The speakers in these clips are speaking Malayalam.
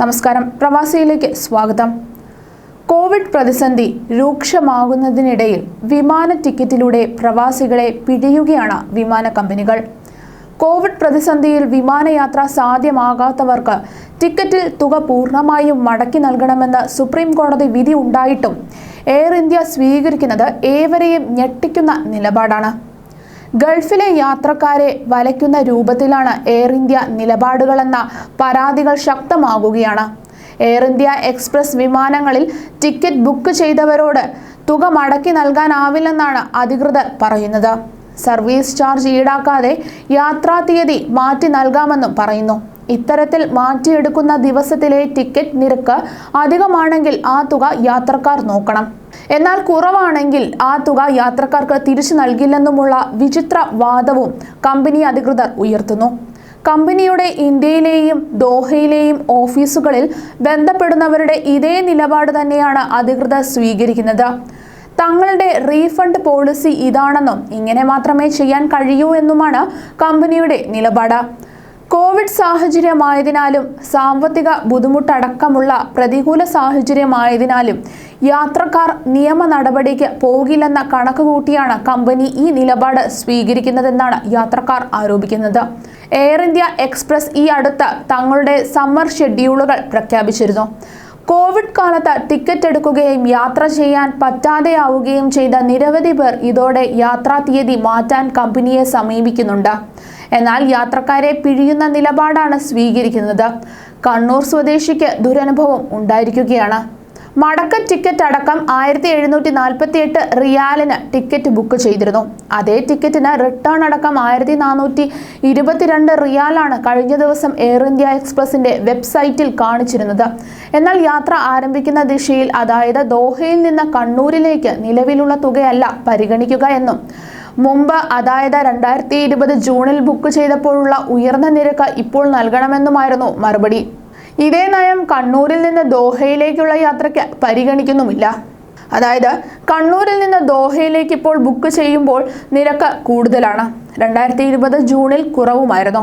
നമസ്കാരം. പ്രവാസിയിലേക്ക് സ്വാഗതം. കോവിഡ് പ്രതിസന്ധി രൂക്ഷമാകുന്നതിനിടയിൽ വിമാന ടിക്കറ്റിലൂടെ പ്രവാസികളെ പിഴിയുകയാണ് വിമാന കമ്പനികൾ. കോവിഡ് പ്രതിസന്ധിയിൽ വിമാനയാത്ര സാധ്യമാകാത്തവർക്ക് ടിക്കറ്റിൽ തുക പൂർണമായും മടക്കി നൽകണമെന്ന് സുപ്രീം കോടതി വിധി ഉണ്ടായിട്ടും എയർ ഇന്ത്യ സ്വീകരിക്കുന്നത് ഏവരെയും ഞെട്ടിക്കുന്ന നിലപാടാണ്. ഗൾഫിലെ യാത്രക്കാരെ വലയ്ക്കുന്ന രൂപത്തിലാണ് എയർ ഇന്ത്യ നിലപാടുകളെന്ന പരാതികൾ ശക്തമാകുകയാണ്. എയർ ഇന്ത്യ എക്സ്പ്രസ് വിമാനങ്ങളിൽ ടിക്കറ്റ് ബുക്ക് ചെയ്തവരോട് തുക മടക്കി നൽകാനാവില്ലെന്നാണ് അധികൃതർ പറയുന്നത്. സർവീസ് ചാർജ് ഈടാക്കാതെ യാത്രാ തീയതി മാറ്റി നൽകാമെന്നും പറയുന്നു. ഇത്തരത്തിൽ മാറ്റിയെടുക്കുന്ന ദിവസത്തിലെ ടിക്കറ്റ് നിരക്ക് അധികമാണെങ്കിൽ ആ തുക യാത്രക്കാർ നോക്കണം. എന്നാൽ കുറവാണെങ്കിൽ ആ തുക യാത്രക്കാർക്ക് തിരിച്ചു നൽകില്ലെന്നുമുള്ള വിചിത്ര വാദവും കമ്പനി അധികൃതർ ഉയർത്തുന്നു. കമ്പനിയുടെ ഇന്ത്യയിലെയും ദോഹയിലെയും ഓഫീസുകളിൽ ബന്ധപ്പെടുന്നവരുടെ ഇതേ നിലപാട് തന്നെയാണ് അധികൃതർ സ്വീകരിക്കുന്നത്. തങ്ങളുടെ റീഫണ്ട് പോളിസി ഇതാണെന്നും ഇങ്ങനെ മാത്രമേ ചെയ്യാൻ കഴിയൂ എന്നുമാണ് കമ്പനിയുടെ നിലപാട്. കോവിഡ് സാഹചര്യമായതിനാലും സാമ്പത്തിക ബുദ്ധിമുട്ടടക്കമുള്ള പ്രതികൂല സാഹചര്യമായതിനാലും യാത്രക്കാർ നിയമ നടപടിക്ക് പോകില്ലെന്ന കണക്ക് കൂട്ടിയാണ് കമ്പനി ഈ നിലപാട് സ്വീകരിക്കുന്നതെന്നാണ് യാത്രക്കാർ ആരോപിക്കുന്നത്. എയർ ഇന്ത്യ എക്സ്പ്രസ് ഈ അടുത്ത് തങ്ങളുടെ സമ്മർ ഷെഡ്യൂളുകൾ പ്രഖ്യാപിച്ചിരുന്നു. കോവിഡ് കാലത്ത് ടിക്കറ്റ് എടുക്കുകയും യാത്ര ചെയ്യാൻ പറ്റാതെയാവുകയും ചെയ്ത നിരവധി പേർ ഇതോടെ യാത്രാ തീയതി മാറ്റാൻ കമ്പനിയെ സമീപിക്കുന്നുണ്ട്. എന്നാൽ യാത്രക്കാരെ പിഴിയുന്ന നിലപാടാണ് സ്വീകരിക്കുന്നത്. കണ്ണൂർ സ്വദേശിക്ക് ദുരനുഭവം ഉണ്ടായിരിക്കുകയാണ്. മടക്ക ടിക്കറ്റ് അടക്കം ആയിരത്തി എഴുന്നൂറ്റി നാൽപ്പത്തി എട്ട് റിയാലിന് ടിക്കറ്റ് ബുക്ക് ചെയ്തിരുന്നു. അതേ ടിക്കറ്റിന് റിട്ടേൺ അടക്കം ആയിരത്തി നാനൂറ്റി ഇരുപത്തിരണ്ട് റിയാലാണ് കഴിഞ്ഞ ദിവസം എയർ ഇന്ത്യ എക്സ്പ്രസിന്റെ വെബ്സൈറ്റിൽ കാണിച്ചിരുന്നത്. എന്നാൽ യാത്ര ആരംഭിക്കുന്ന ദിശയിൽ അതായത് ദോഹയിൽ നിന്ന് കണ്ണൂരിലേക്ക് നിലവിലുള്ള തുകയല്ല പരിഗണിക്കുക എന്നും മുമ്പ് അതായത് രണ്ടായിരത്തി ഇരുപത് ജൂണിൽ ബുക്ക് ചെയ്തപ്പോഴുള്ള ഉയർന്ന നിരക്ക് ഇപ്പോൾ നൽകണമെന്നുമായിരുന്നു മറുപടി. ഇതേ നയം കണ്ണൂരിൽ നിന്ന് ദോഹയിലേക്കുള്ള യാത്രയ്ക്ക് പരിഗണിക്കുന്നുമില്ല. അതായത് കണ്ണൂരിൽ നിന്ന് ദോഹയിലേക്ക് ഇപ്പോൾ ബുക്ക് ചെയ്യുമ്പോൾ നിരക്ക് കൂടുതലാണ്. രണ്ടായിരത്തി ഇരുപത് ജൂണിൽ കുറവുമായിരുന്നു.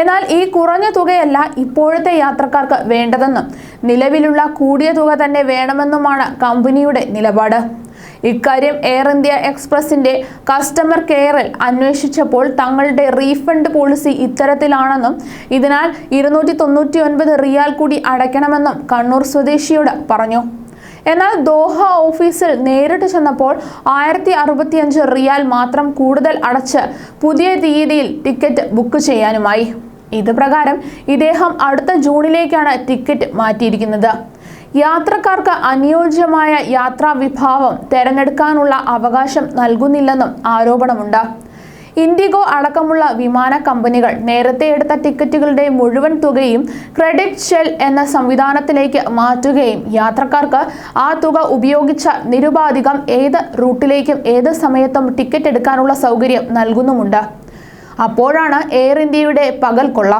എന്നാൽ ഈ കുറഞ്ഞ തുകയല്ല ഇപ്പോഴത്തെ യാത്രക്കാർക്ക് വേണ്ടതെന്നും നിലവിലുള്ള കൂടിയ തുക തന്നെ വേണമെന്നുമാണ് കമ്പനിയുടെ നിലപാട്. ഇക്കാര്യം എയർ ഇന്ത്യ എക്സ്പ്രസിന്റെ കസ്റ്റമർ കെയറിൽ അന്വേഷിച്ചപ്പോൾ തങ്ങളുടെ റീഫണ്ട് പോളിസി ഇത്തരത്തിലാണെന്നും ഇതിനാൽ ഇരുന്നൂറ്റി തൊണ്ണൂറ്റി ഒൻപത് റിയാൽ കൂടി അടയ്ക്കണമെന്നും കണ്ണൂർ സ്വദേശിയോട് പറഞ്ഞു. എന്നാൽ ദോഹ ഓഫീസിൽ നേരിട്ട് ചെന്നപ്പോൾ ആയിരത്തി അറുപത്തിയഞ്ച് റിയാൽ മാത്രം കൂടുതൽ അടച്ച് പുതിയ തീയതിയിൽ ടിക്കറ്റ് ബുക്ക് ചെയ്യാനുമായി. ഇത് പ്രകാരം ഇദ്ദേഹം അടുത്ത ജൂണിലേക്കാണ് ടിക്കറ്റ് മാറ്റിയിരിക്കുന്നത്. യാത്രക്കാർക്ക് അനുയോജ്യമായ യാത്രാ വിഭാവം തെരഞ്ഞെടുക്കാനുള്ള അവകാശം നൽകുന്നില്ലെന്നും ആരോപണമുണ്ട്. ഇൻഡിഗോ അടക്കമുള്ള വിമാന കമ്പനികൾ നേരത്തെ എടുത്ത ടിക്കറ്റുകളുടെ മുഴുവൻ തുകയും ക്രെഡിറ്റ് ഷെൽ എന്ന സംവിധാനത്തിലേക്ക് മാറ്റുകയും യാത്രക്കാർക്ക് ആ തുക ഉപയോഗിച്ച നിരുപാധികം ഏത് റൂട്ടിലേക്കും ഏത് സമയത്തും ടിക്കറ്റ് എടുക്കാനുള്ള സൗകര്യം നൽകുന്നുമുണ്ട്. അപ്പോഴാണ് എയർ ഇന്ത്യയുടെ പകൽ കൊള്ള.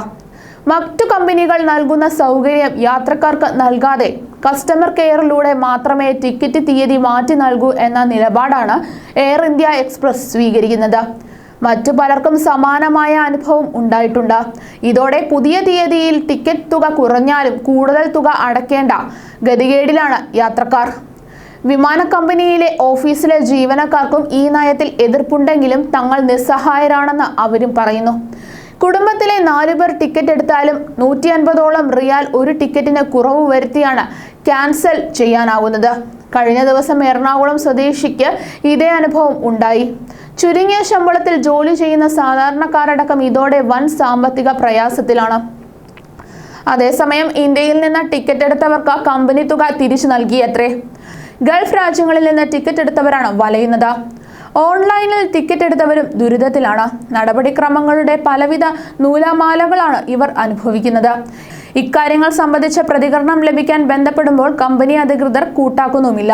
മറ്റു കമ്പനികൾ നൽകുന്ന സൗകര്യം യാത്രക്കാർക്ക് നൽകാതെ കസ്റ്റമർ കെയറിലൂടെ മാത്രമേ ടിക്കറ്റ് തീയതി മാറ്റി നൽകൂ എന്ന നിലപാടാണ് എയർ ഇന്ത്യ എക്സ്പ്രസ് സ്വീകരിക്കുന്നത്. മറ്റു പലർക്കും സമാനമായ അനുഭവം ഉണ്ടായിട്ടുണ്ട്. ഇതോടെ പുതിയ തീയതിയിൽ ടിക്കറ്റ് തുക കുറഞ്ഞാലും കൂടുതൽ തുക അടയ്ക്കേണ്ട ഗതികേടിലാണ് യാത്രക്കാർ. വിമാന കമ്പനിയിലെ ഓഫീസിലെ ജീവനക്കാർക്കും ഈ നയത്തിൽ എതിർപ്പുണ്ടെങ്കിലും തങ്ങൾ നിസ്സഹായരാണെന്ന് അവരും പറയുന്നു. കുടുംബത്തിലെ നാലു പേർ ടിക്കറ്റ് എടുത്താലും നൂറ്റി അൻപതോളം റിയാൽ ഒരു ടിക്കറ്റിന് കുറവ് വരുത്തിയാണ് ക്യാൻസൽ ചെയ്യാനാവുന്നത്. കഴിഞ്ഞ ദിവസം എറണാകുളം സ്വദേശിക്ക് ഇതേ അനുഭവം ഉണ്ടായി. ചുരുങ്ങിയ ശമ്പളത്തിൽ ജോലി ചെയ്യുന്ന സാധാരണക്കാരടക്കം ഇതോടെ വൻ സാമ്പത്തിക പ്രയാസത്തിലാണ്. അതേസമയം ഇന്ത്യയിൽ നിന്ന് ടിക്കറ്റ് എടുത്തവർക്ക് കമ്പനി തുക തിരിച്ചു നൽകിയത്രേ. ഗൾഫ് രാജ്യങ്ങളിൽ നിന്ന് ടിക്കറ്റ് എടുത്തവരാണ് വലയുന്നത്. ഓൺലൈനിൽ ടിക്കറ്റ് എടുത്തവരും ദുരിതത്തിലാണ്. നടപടിക്രമങ്ങളുടെ പലവിധ നൂലാമാലകളാണ് ഇവർ അനുഭവിക്കുന്നത്. ഇക്കാര്യങ്ങൾ സംബന്ധിച്ച പ്രതികരണം ലഭിക്കാൻ ബന്ധപ്പെടുമ്പോൾ കമ്പനി അധികൃതർ കൂട്ടാക്കുന്നുമില്ല